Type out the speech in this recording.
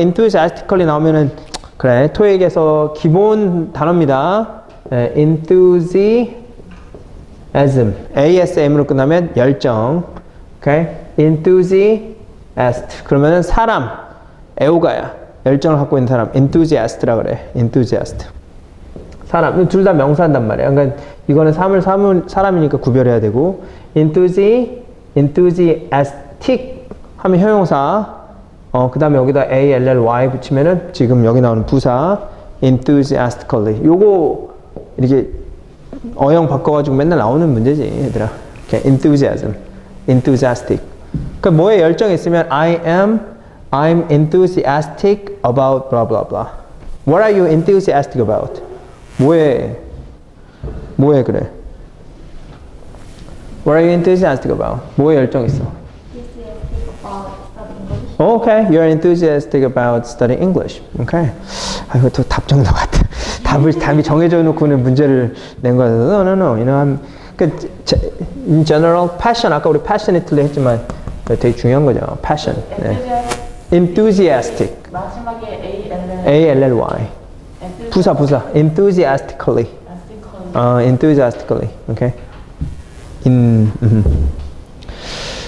enthusiastically 나오면은 그래 토익에서 기본 단어입니다. 네, enthusiasm, ASM으로 끝나면 열정. 오케이, enthusiast 그러면은 사람, 애호가야. 열정을 갖고 있는 사람, enthusiast라 그래. enthusiast. 사람 둘 다 명사한단 말이야. 그러니까 이거는 사물 사물 사람이니까 구별해야 되고 enthusi enthusiastic 하면 형용사 어 그 다음에 여기다 a l l y 붙이면은 지금 여기 나오는 부사 enthusiastically 요거 이렇게 어형 바꿔가지고 맨날 나오는 문제지 얘들아. 이렇게 enthusiasm, enthusiastic. 그 뭐에 열정 있으면 I am I'm enthusiastic about blah blah blah. What are you enthusiastic about? 뭐에 뭐에 그래? What are you enthusiastic about? 뭐에 열정 있어? Okay, you're enthusiastic about studying English. Okay. 아 이거 또 답정너 같아. 답을 답이 정해져 놓고는 문제를 낸 거야. No, no, no. You know, I'm 그 제- in general passion 아까 우리 passionately 했지만 되게 중요한 거죠. passion. 네. enthusiastic. 마지막에 A L A L L Y. 부사 부사. enthusiastically. 어, enthusiastically. Okay. in 음.